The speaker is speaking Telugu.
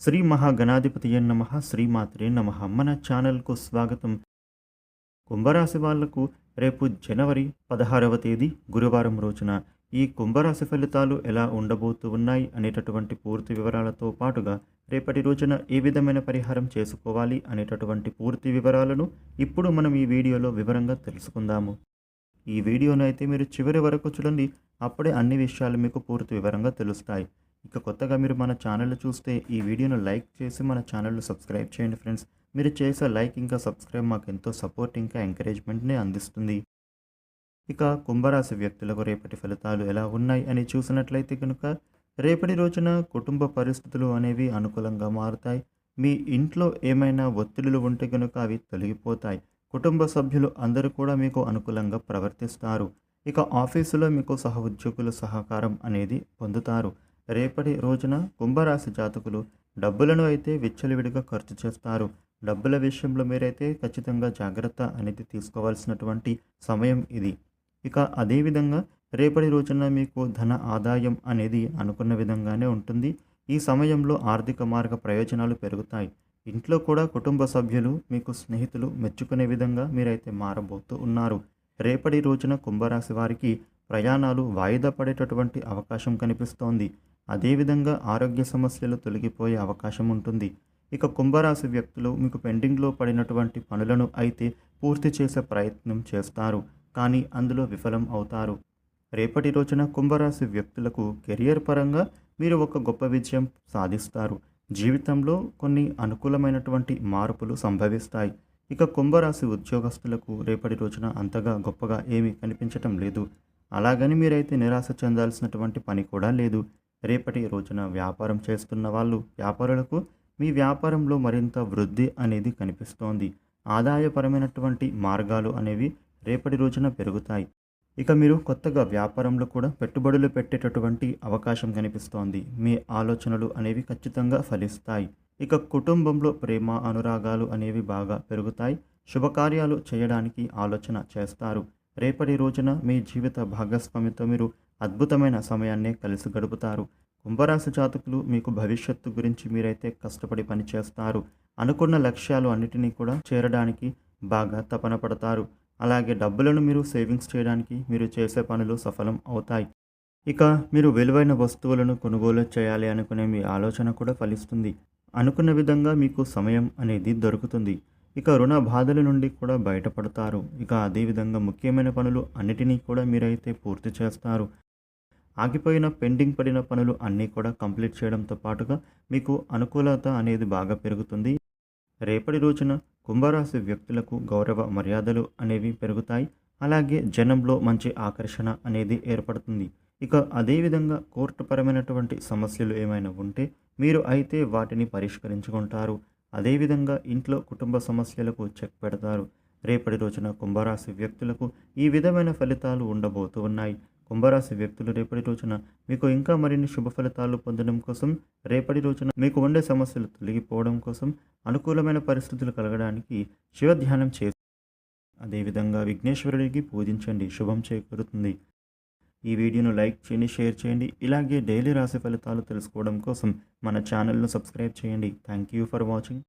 శ్రీ మహాగణాధిపతియ నమ శ్రీమాత్రే నమ. మన ఛానల్కు స్వాగతం. కుంభరాశి వాళ్ళకు రేపు జనవరి పదహారవ తేదీ గురువారం రోజున ఈ కుంభరాశి ఫలితాలు ఎలా ఉండబోతూ ఉన్నాయి అనేటటువంటి పూర్తి వివరాలతో పాటుగా రేపటి రోజున ఏ విధమైన పరిహారం చేసుకోవాలి అనేటటువంటి పూర్తి వివరాలను ఇప్పుడు మనం ఈ వీడియోలో వివరంగా తెలుసుకుందాము. ఈ వీడియోను అయితే మీరు చివరి వరకు చూడండి అప్పుడే అన్ని విషయాలు మీకు పూర్తి వివరంగా తెలుస్తాయి. ఇక కొత్తగా మీరు మన ఛానల్ చూస్తే ఈ వీడియోను లైక్ చేసి మన ఛానల్ను సబ్స్క్రైబ్ చేయండి ఫ్రెండ్స్. మీరు చేసే లైక్ ఇంకా సబ్స్క్రైబ్ మాకు ఎంతో సపోర్ట్ ఇంకా ఎంకరేజ్మెంట్ని అందిస్తుంది. ఇక కుంభరాశి వ్యక్తులకు రేపటి ఫలితాలు ఎలా ఉన్నాయి అని చూసినట్లయితే కనుక రేపటి రోజున కుటుంబ పరిస్థితులు అనేవి అనుకూలంగా మారుతాయి. మీ ఇంట్లో ఏమైనా ఒత్తిడులు ఉంటే కనుక అవి తొలగిపోతాయి. కుటుంబ సభ్యులు అందరూ కూడా మీకు అనుకూలంగా ప్రవర్తిస్తారు. ఇక ఆఫీసులో మీకు సహ ఉద్యోగుల సహకారం అనేది పొందుతారు. రేపటి రోజున కుంభరాశి జాతకులు డబ్బులను అయితే విచ్చలవిడిగా ఖర్చు చేస్తారు. డబ్బుల విషయంలో మీరైతే ఖచ్చితంగా జాగ్రత్త అనేది తీసుకోవాల్సినటువంటి సమయం ఇది. ఇక అదేవిధంగా రేపటి రోజున మీకు ధన ఆదాయం అనేది అనుకున్న విధంగానే ఉంటుంది. ఈ సమయంలో ఆర్థిక మార్గ ప్రయోజనాలు పెరుగుతాయి. ఇంట్లో కూడా కుటుంబ సభ్యులు మీకు స్నేహితులు మెచ్చుకునే విధంగా మీరైతే మారబోతూ ఉన్నారు. రేపటి రోజున కుంభరాశి వారికి ప్రయాణాలు వాయిదా పడేటటువంటి అవకాశం కనిపిస్తోంది. అదేవిధంగా ఆరోగ్య సమస్యలు తొలగిపోయే అవకాశం ఉంటుంది. ఇక కుంభరాశి వ్యక్తులు మీకు పెండింగ్లో పడినటువంటి పనులను అయితే పూర్తి చేసే ప్రయత్నం చేస్తారు. కానీ అందులో విఫలం అవుతారు. రేపటి రోజున కుంభరాశి వ్యక్తులకు కెరియర్ పరంగా మీరు ఒక గొప్ప విజయం సాధిస్తారు. జీవితంలో కొన్ని అనుకూలమైనటువంటి మార్పులు సంభవిస్తాయి. ఇక కుంభరాశి ఉద్యోగస్తులకు రేపటి రోజున అంతగా గొప్పగా ఏమీ కనిపించటం లేదు. అలాగని మీరైతే నిరాశ చెందాల్సినటువంటి పని కూడా లేదు. రేపటి రోజున వ్యాపారం చేస్తున్న వాళ్ళు వ్యాపారులకు మీ వ్యాపారంలో మరింత వృద్ధి అనేది కనిపిస్తోంది. ఆదాయపరమైనటువంటి మార్గాలు అనేవి రేపటి రోజున పెరుగుతాయి. ఇక మీరు కొత్తగా వ్యాపారంలో కూడా పెట్టుబడులు పెట్టేటటువంటి అవకాశం కనిపిస్తోంది. మీ ఆలోచనలు అనేవి ఖచ్చితంగా ఫలిస్తాయి. ఇక కుటుంబంలో ప్రేమ అనురాగాలు అనేవి బాగా పెరుగుతాయి. శుభకార్యాలు చేయడానికి ఆలోచన చేస్తారు. రేపటి రోజున మీ జీవిత భాగస్వామితో మీరు అద్భుతమైన సమయాన్ని కలిసి గడుపుతారు. కుంభరాశి జాతకులు మీకు భవిష్యత్తు గురించి మీరైతే కష్టపడి పనిచేస్తారు. అనుకున్న లక్ష్యాలు అన్నిటినీ కూడా చేరడానికి బాగా తపన పడతారు. అలాగే డబ్బులను మీరు సేవింగ్స్ చేయడానికి మీరు చేసే పనులు సఫలం అవుతాయి. ఇక మీరు విలువైన వస్తువులను కొనుగోలు చేయాలి అనుకునే మీ ఆలోచన కూడా ఫలిస్తుంది. అనుకున్న విధంగా మీకు సమయం అనేది దొరుకుతుంది. ఇక రుణ బాధల నుండి కూడా బయటపడతారు. ఇక అదేవిధంగా ముఖ్యమైన పనులు అన్నిటినీ కూడా మీరైతే పూర్తి చేస్తారు. ఆగిపోయిన పెండింగ్ పడిన పనులు అన్నీ కూడా కంప్లీట్ చేయడంతో పాటుగా మీకు అనుకూలత అనేది బాగా పెరుగుతుంది. రేపటి రోజున కుంభరాశి వ్యక్తులకు గౌరవ మర్యాదలు అనేవి పెరుగుతాయి. అలాగే జనంలో మంచి ఆకర్షణ అనేది ఏర్పడుతుంది. ఇక అదేవిధంగా కోర్టుపరమైనటువంటి సమస్యలు ఏమైనా ఉంటే మీరు అయితే వాటిని పరిష్కరించుకుంటారు. అదేవిధంగా ఇంట్లో కుటుంబ సమస్యలకు చెక్ పెడతారు. రేపటి రోజున కుంభరాశి వ్యక్తులకు ఈ విధమైన ఫలితాలు ఉండబోతున్నాయి ఉన్నాయి. కుంభరాశి వ్యక్తులు రేపటి రోజున మీకు ఇంకా మరిన్ని శుభ ఫలితాలు పొందడం కోసం రేపటి రోజున మీకు ఉండే సమస్యలు తొలగిపోవడం కోసం అనుకూలమైన పరిస్థితులు కలగడానికి శివ ధ్యానం చేసి అదేవిధంగా విఘ్నేశ్వరుడికి పూజించండి శుభం చేకూరుతుంది. ఈ వీడియోను లైక్ చేయండి షేర్ చేయండి ఇలాగే డైలీ రాశి ఫలితాలు తెలుసుకోవడం కోసం మన ఛానల్ను సబ్స్క్రైబ్ చేయండి. Thank you for watching.